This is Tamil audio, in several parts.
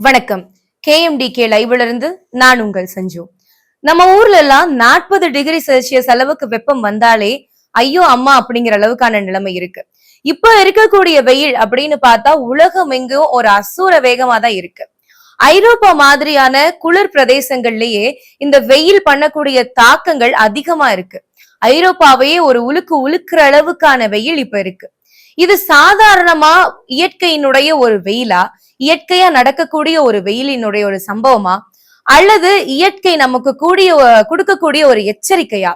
வணக்கம். கேஎம்டி கே லைவ்ல இருந்து நான் உங்கள் சஞ்சு. நம்ம ஊர்ல எல்லாம் நாற்பது டிகிரி செல்சியஸ் அளவுக்கு வெப்பம் வந்தாலே ஐயோ அம்மா அப்படிங்கிற அளவுக்கான நிலைமை இருக்கு. இப்ப இருக்கக்கூடிய வெயில் அப்படின்னு பார்த்தா உலகம் எங்கும் ஒரு அசூர வேகமா தான் இருக்கு. ஐரோப்பா மாதிரியான குளிர் பிரதேசங்கள்லயே இந்த வெயில் பண்ணக்கூடிய தாக்கங்கள் அதிகமா இருக்கு. ஐரோப்பாவையே ஒரு உலுக்கு உழுக்கிற அளவுக்கான வெயில் இப்ப இருக்கு. இது சாதாரணமா இயற்கையினுடைய ஒரு வெயிலா இயற்கையா நடக்கக்கூடிய ஒரு வெயிலினுடைய ஒரு சம்பவமா? அல்லது இயற்கை நமக்கு கூடிய கொடுக்கக்கூடிய ஒரு எச்சரிக்கையா?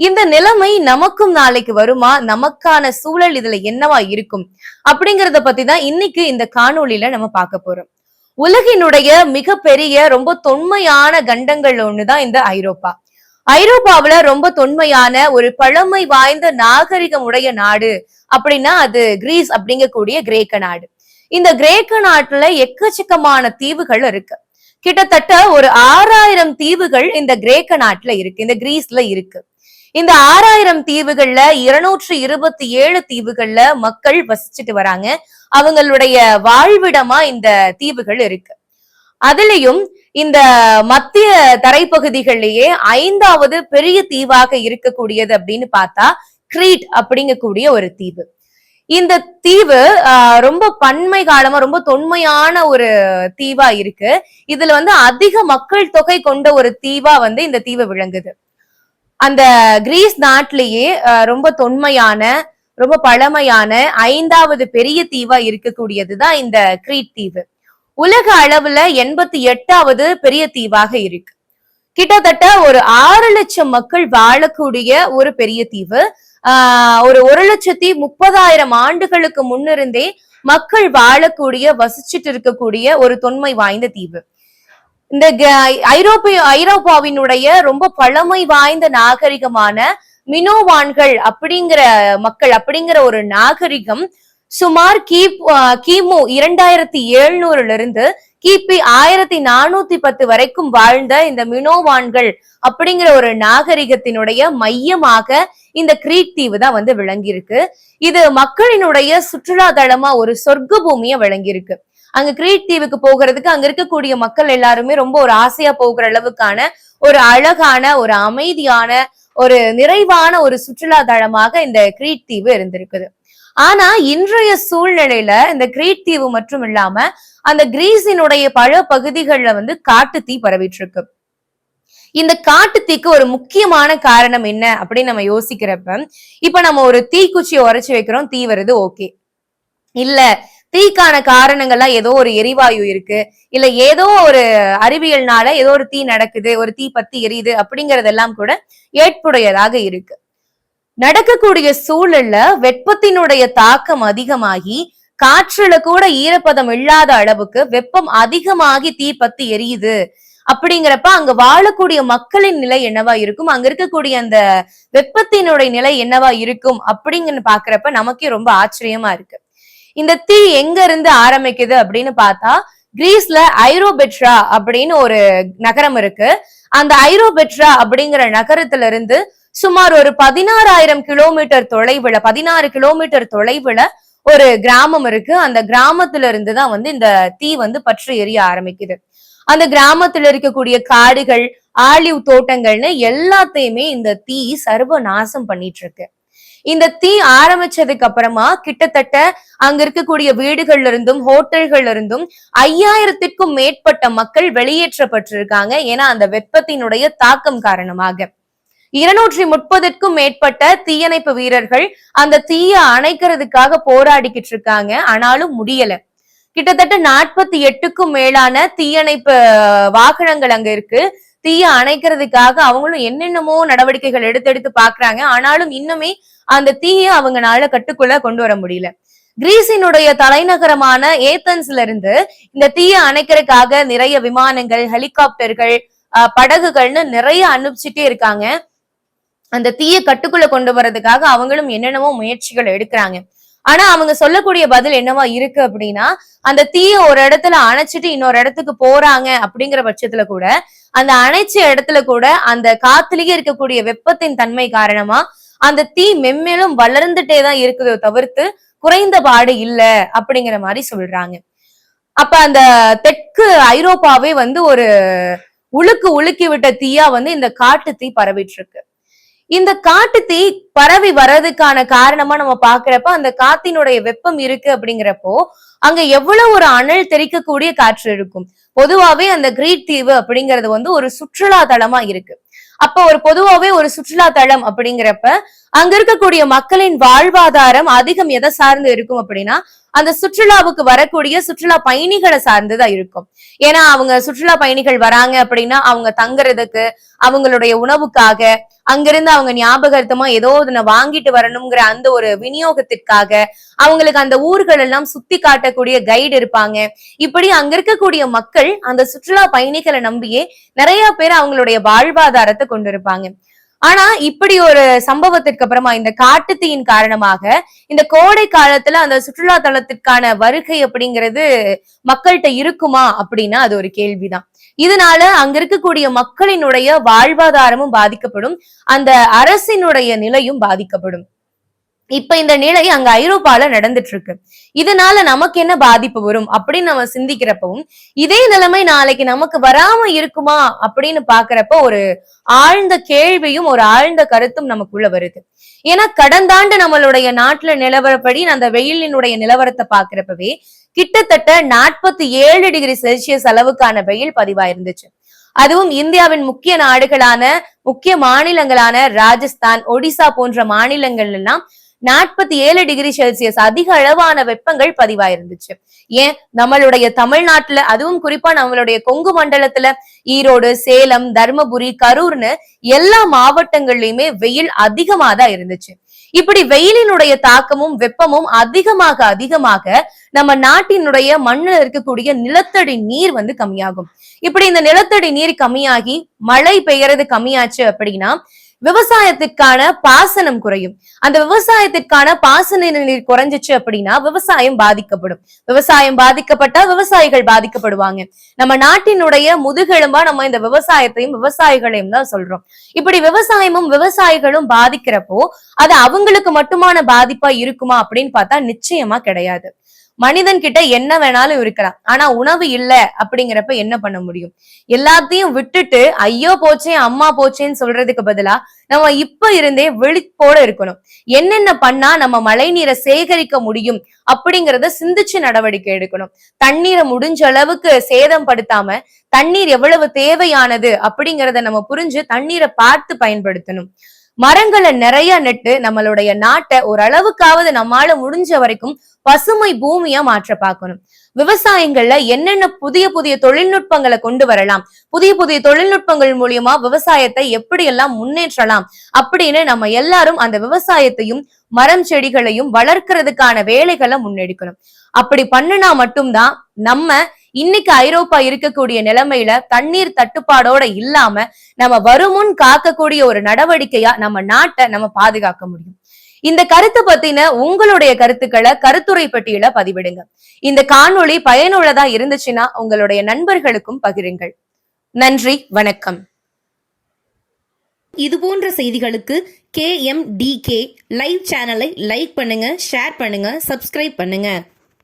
இந்த நிலைமை நமக்கும் நாளைக்கு வருமா? நமக்கான சூழல் இதுல என்னவா இருக்கும்? அப்படிங்கறத பத்தி தான் இன்னைக்கு இந்த காணொளியில நம்ம பார்க்க போறோம். உலகினுடைய மிகப்பெரிய ரொம்ப தொன்மையான கண்டங்கள் ஒண்ணுதான் இந்த ஐரோப்பா. ஐரோப்பாவுல ரொம்ப தொன்மையான ஒரு பழமை வாய்ந்த நாகரிகம் உடைய நாடு அப்படின்னா அது கிரீஸ் அப்படிங்கக்கூடிய கிரேக்க நாடு. இந்த கிரேக்க நாட்டுல எக்கச்சக்கமான தீவுகள் இருக்கு. கிட்டத்தட்ட ஒரு ஆறாயிரம் தீவுகள் இந்த கிரேக்க நாட்டுல இருக்கு. இந்த கிரீஸ்ல இருக்கு. இந்த ஆறாயிரம் தீவுகள்ல இருநூற்றி இருபத்தி ஏழு தீவுகள்ல மக்கள் வசிச்சுட்டு வராங்க. அவங்களுடைய வாழ்விடமா இந்த தீவுகள் இருக்கு. அதுலயும் இந்த மத்திய தரைப்பகுதிகளிலேயே ஐந்தாவது பெரிய தீவாக இருக்கக்கூடியது அப்படின்னு பார்த்தா கிரீட் அப்படிங்கக்கூடிய ஒரு தீவு. இந்த தீவு ஆஹ் ரொம்ப பன்மை காலமா ரொம்ப தொன்மையான ஒரு தீவா இருக்கு. இதுல வந்து அதிக மக்கள் தொகை கொண்ட ஒரு தீவா வந்து இந்த தீவு விளங்குது. அந்த கிரீஸ் நாட்டிலேயே ரொம்ப தொன்மையான ரொம்ப பழமையான ஐந்தாவது பெரிய தீவா இருக்கக்கூடியதுதான் இந்த கிரீட் தீவு. உலக அளவுல எண்பத்தி எட்டாவது பெரிய தீவாக இருக்கு. கிட்டத்தட்ட ஒரு ஆறு லட்சம் மக்கள் வாழக்கூடிய ஒரு பெரிய தீவு. ஒரு ஒரு லட்சத்தி முப்பதாயிரம் ஆண்டுகளுக்கு முன்னிருந்தே மக்கள் வாழக்கூடிய வசிச்சுட்டு இருக்கக்கூடிய ஒரு தொன்மை வாய்ந்த தீவு. இந்த ஐரோப்பிய ஐரோப்பாவினுடைய ரொம்ப பழமை வாய்ந்த நாகரிகமான மினோவான்கள் அப்படிங்கிற மக்கள் அப்படிங்கிற ஒரு நாகரிகம் சுமார் கி கிமு இரண்டாயிரத்தி எழுநூறுல இருந்து கிபி ஆயிரத்தி நானூத்தி பத்து வரைக்கும் வாழ்ந்த இந்த மினோவான்கள் அப்படிங்கிற ஒரு நாகரிகத்தினுடைய மையமாக இந்த கிரீட் தீவு தான் வந்து விளங்கியிருக்கு. இது மக்களினுடைய சுற்றுலா தளமா ஒரு சொர்க்க பூமியா விளங்கியிருக்கு. அங்க கிரீட் தீவுக்கு போகிறதுக்கு அங்க இருக்கக்கூடிய மக்கள் எல்லாருமே ரொம்ப ஒரு ஆசையா போகிற அளவுக்கான ஒரு அழகான ஒரு அமைதியான ஒரு நிறைவான ஒரு சுற்றுலா தளமாக இந்த கிரீட் தீவு இருந்திருக்குது. ஆனா இன்றைய சூழ்நிலையில இந்த கிரீட் தீவு மட்டும் இல்லாம அந்த கிரீஸினுடைய பல பகுதிகள்ல வந்து காட்டு தீ பரவிட்டு இருக்கு. இந்த காட்டு தீக்கு ஒரு முக்கியமான காரணம் என்ன அப்படின்னு நம்ம யோசிக்கிறப்ப இப்ப நம்ம ஒரு தீக்குச்சியை உரைச்சு வைக்கிறோம் தீ வருது ஓகே இல்ல தீக்கான காரணங்கள்லாம் ஏதோ ஒரு எரிவாயு இருக்கு இல்ல ஏதோ ஒரு அறிவியல்னால ஏதோ ஒரு தீ நடக்குது ஒரு தீ பத்தி எரியுது அப்படிங்கறதெல்லாம் கூட ஏற்புடையதாக இருக்கு. நடக்கக்கூடிய சூழல்ல வெப்பத்தினுடைய தாக்கம் அதிகமாகி காற்றுல கூட ஈரப்பதம் இல்லாத அளவுக்கு வெப்பம் அதிகமாகி தீ பத்தி எரியுது. அப்படிங்கிறப்ப அங்க வாழக்கூடிய மக்களின் நிலை என்னவா இருக்கும்? அங்க இருக்கக்கூடிய அந்த வெப்பத்தினுடைய நிலை என்னவா இருக்கும் அப்படிங்கன்னு பாக்குறப்ப நமக்கே ரொம்ப ஆச்சரியமா இருக்கு. இந்த தீ எங்க இருந்து ஆரம்பிக்குது அப்படின்னு பார்த்தா கிரீஸ்ல ஐரோபெட்ரா அப்படின்னு ஒரு நகரம் இருக்கு. அந்த ஐரோபெட்ரா அப்படிங்கிற நகரத்துல இருந்து சுமார் ஒரு பதினாறாயிரம் கிலோமீட்டர் தொலைவுல பதினாறு கிலோமீட்டர் தொலைவுல ஒரு கிராமம் இருக்கு. அந்த கிராமத்துல இருந்து தான் வந்து இந்த தீ வந்து பற்றி எரிய ஆரம்பிக்குது. அந்த கிராமத்துல இருக்கக்கூடிய காடுகள் ஆலிவ் தோட்டங்கள்னு எல்லாத்தையுமே இந்த தீ சர்வ நாசம் பண்ணிட்டு இருக்கு இந்த தீ ஆரம்பிச்சதுக்கு அப்புறமா கிட்டத்தட்ட அங்க இருக்கக்கூடிய வீடுகள்ல இருந்தும் ஹோட்டல்கள்ல இருந்தும் ஐயாயிரத்திற்கும் மேற்பட்ட மக்கள் வெளியேற்றப்பட்டிருக்காங்க. ஏன்னா அந்த வெப்பத்தினுடைய தாக்கம் காரணமாக. இருநூற்றி முப்பதுக்கும் மேற்பட்ட தீயணைப்பு வீரர்கள் அந்த தீய அணைக்கிறதுக்காக போராடிக்கிட்டு இருக்காங்க ஆனாலும் முடியல. கிட்டத்தட்ட நாற்பத்தி எட்டுக்கும் மேலான தீயணைப்பு வாகனங்கள் அங்க இருக்கு. தீய அணைக்கிறதுக்காக அவங்களும் என்னென்னமோ நடவடிக்கைகள் எடுத்து எடுத்து பாக்குறாங்க. ஆனாலும் இன்னுமே அந்த தீயை அவங்கனால கட்டுக்குள்ள கொண்டு வர முடியல. கிரீஸினுடைய தலைநகரமான ஏத்தன்ஸ்ல இருந்து இந்த தீயை அணைக்கிறதுக்காக நிறைய விமானங்கள் ஹெலிகாப்டர்கள் படகுகள்னு நிறைய அனுப்பிச்சுட்டே இருக்காங்க. அந்த தீயை கட்டுக்குள்ள கொண்டு வர்றதுக்காக அவங்களும் என்னென்னமோ முயற்சிகள் எடுக்கிறாங்க. ஆனா அவங்க சொல்லக்கூடிய பதில் என்னவா இருக்கு அப்படின்னா அந்த தீய ஒரு இடத்துல அணைச்சிட்டு இன்னொரு இடத்துக்கு போறாங்க அப்படிங்கிற பட்சத்துல கூட அந்த அணைச்ச இடத்துல கூட அந்த காத்துலயே இருக்கக்கூடிய வெப்பத்தின் தன்மை காரணமா அந்த தீ மென்மேலும் வளர்ந்துட்டே தான் இருக்குதோ தவிர்த்து குறைந்த பாடு இல்ல அப்படிங்கிற மாதிரி சொல்றாங்க. அப்ப அந்த தெற்கு ஐரோப்பாவே வந்து ஒரு உழுக்கு உழுக்கி விட்ட தீயா வந்து இந்த காட்டு தீ பரவிட்டு இருக்கு. இந்த காட்டு தீ பரவி வர்றதுக்கான காரணமா நம்ம பாக்குறப்ப அந்த காத்தினுடைய வெப்பம் இருக்கு அப்படிங்கிறப்போ அங்க எவ்வளவு ஒரு அனல் தெறிக்கக்கூடிய காற்று இருக்கும்? பொதுவாவே அந்த கிரீட் தீவு அப்படிங்கிறது வந்து ஒரு சுற்றுலா தலமா இருக்கு. அப்ப ஒரு பொதுவாவே ஒரு சுற்றுலா தலம் அப்படிங்கிறப்ப அங்க இருக்கக்கூடிய மக்களின் வாழ்வாதாரம் அதிகம் எதை சார்ந்து இருக்கும் அப்படின்னா அந்த சுற்றுலாவுக்கு வரக்கூடிய சுற்றுலா பயணிகளை சார்ந்துதான் இருக்கும். ஏன்னா அவங்க சுற்றுலா பயணிகள் வராங்க அப்படின்னா அவங்க தங்குறதுக்கு அவங்களுடைய உணவுக்காக அங்கிருந்து அவங்க ஞாபகார்த்தமா ஏதோ ஒண்ணு வாங்கிட்டு வரணுங்கிற அந்த ஒரு விநியோகத்திற்காக அவங்களுக்கு அந்த ஊர்கள் எல்லாம் சுத்தி காட்டக்கூடிய கைடு இருப்பாங்க. இப்படி அங்க இருக்கக்கூடிய மக்கள் அந்த சுற்றுலா பயணிகளை நம்பியே நிறைய பேர் அவங்களுடைய வாழ்வாதாரத்தை கொண்டிருப்பாங்க. ஆனா இப்படி ஒரு சம்பவத்திற்கு அப்புறமா இந்த காட்டுத்தீயின் காரணமாக இந்த கோடை காலத்துல அந்த சுற்றுலா தலத்திற்கான வருகை அப்படிங்கிறது மக்கள்கிட்ட இருக்குமா அப்படின்னா அது ஒரு கேள்விதான். இதனால அங்க இருக்கக்கூடிய மக்களினுடைய வாழ்வாதாரமும் பாதிக்கப்படும் அந்த அரசினுடைய நிலையும் பாதிக்கப்படும். இப்ப இந்த நிலை அங்க ஐரோப்பால நடந்துட்டு இருக்கு இதனால நமக்கு என்ன பாதிப்பு வரும் அப்படின்னு நம்ம சிந்திக்கிறப்பவும் இதே நிலைமை நாளைக்கு நமக்கு வராம இருக்குமா அப்படின்னு பாக்குறப்ப ஒரு ஆழ்ந்த கேள்வியும் ஒரு ஆழ்ந்த கருத்தும் நமக்குள்ள வருது. ஏன்னா கடந்த ஆண்டு நம்மளுடைய நாட்டுல நிலவரப்படி அந்த வெயிலினுடைய நிலவரத்தை பாக்குறப்பவே கிட்டத்தட்ட நாற்பத்தி ஏழு டிகிரி செல்சியஸ் அளவுக்கான வெயில் பதிவாயிருந்துச்சு. அதுவும் இந்தியாவின் முக்கிய நாடுகளான முக்கிய மாநிலங்களான ராஜஸ்தான் ஒடிசா போன்ற மாநிலங்கள் எல்லாம் நாற்பத்தி ஏழு டிகிரி செல்சியஸ் அதிக அளவான வெப்பங்கள் பதிவாயிருந்துச்சு. ஏன்? நம்மளுடைய தமிழ்நாட்டுல அதுவும் குறிப்பா நம்மளுடைய கொங்கு மண்டலத்துல ஈரோடு சேலம் தர்மபுரி கரூர்னு எல்லா மாவட்டங்கள்லயுமே வெயில் அதிகமா தான் இருந்துச்சு. இப்படி வெயிலினுடைய தாக்கமும் வெப்பமும் அதிகமாக அதிகமாக நம்ம நாட்டினுடைய மண்ணில் இருக்கக்கூடிய நிலத்தடி நீர் வந்து கம்மியாகும். இப்படி இந்த நிலத்தடி நீர் கம்மியாகி மழை பெய்யறது கம்மியாச்சு அப்படின்னா விவசாயத்திற்கான பாசனம் குறையும். அந்த விவசாயத்திற்கான பாசன நீர் குறைஞ்சிச்சு அப்படின்னா விவசாயம் பாதிக்கப்படும். விவசாயம் பாதிக்கப்பட்டா விவசாயிகள் பாதிக்கப்படுவாங்க. நம்ம நாட்டினுடைய முதுகெலும்பா நம்ம இந்த விவசாயத்தையும் விவசாயிகளையும் தான் சொல்றோம். இப்படி விவசாயமும் விவசாயிகளும் பாதிக்கிறப்போ அது அவங்களுக்கு மட்டுமான பாதிப்பா இருக்குமா அப்படின்னு பார்த்தா நிச்சயமா கிடையாது. மனிதன் கிட்ட என்ன வேணாலும் இருக்கலாம். ஆனா உணவு இல்ல அப்படிங்கிறப்ப என்ன பண்ண முடியும்? எல்லாத்தையும் விட்டுட்டு ஐயோ போச்சே அம்மா போச்சேன்னு சொல்றதுக்கு பதிலா நம்ம இப்ப இருந்தே விழிப்போட இருக்கணும். என்னென்ன பண்ணா நம்ம மழை நீரை சேகரிக்க முடியும் அப்படிங்கறத சிந்திச்சு நடவடிக்கை எடுக்கணும். தண்ணீரை முடிஞ்ச அளவுக்கு சேதம் படுத்தாம தண்ணீர் எவ்வளவு தேவையானது அப்படிங்கறத நம்ம புரிஞ்சு தண்ணீரை பார்த்து பயன்படுத்தணும். மரங்களை நிறைய நட்டு நம்மளுடைய நாட்டை ஓரளவுக்காவது நம்மால முடிஞ்ச வரைக்கும் பசுமை பூமியா மாற்ற பார்க்கணும். விவசாயங்கள்ல என்னென்ன புதிய புதிய தொழில்நுட்பங்களை கொண்டு வரலாம்? புதிய புதிய தொழில்நுட்பங்கள் மூலியமா விவசாயத்தை எப்படியெல்லாம் முன்னேற்றலாம்? அப்படின்னு நம்ம எல்லாரும் அந்த விவசாயத்தையும் மரம் செடிகளையும் வளர்க்கறதுக்கான வேலைகளை முன்னெடுக்கணும். அப்படி பண்ணுனா மட்டும்தான் நம்ம இன்னைக்கு ஐரோப்பா இருக்கக்கூடிய நிலைமையில தண்ணீர் தட்டுப்பாடோட இல்லாம நம்ம வருமுன் காக்கக்கூடிய ஒரு நடவடிக்கையா நம்ம நாட்டை நம்ம பாதுகாக்க முடியும். இந்த கருத்து பத்தின உங்களுடைய கருத்துக்களை கருத்துரை பட்டியல பதிவிடுங்க. இந்த காணொளி பயனுள்ளதா இருந்துச்சுன்னா உங்களுடைய நண்பர்களுக்கும் பகிருங்கள். நன்றி வணக்கம். இது போன்ற செய்திகளுக்கு K M T K live சேனலை லைக் பண்ணுங்க ஷேர் பண்ணுங்க சப்ஸ்கிரைப் பண்ணுங்க.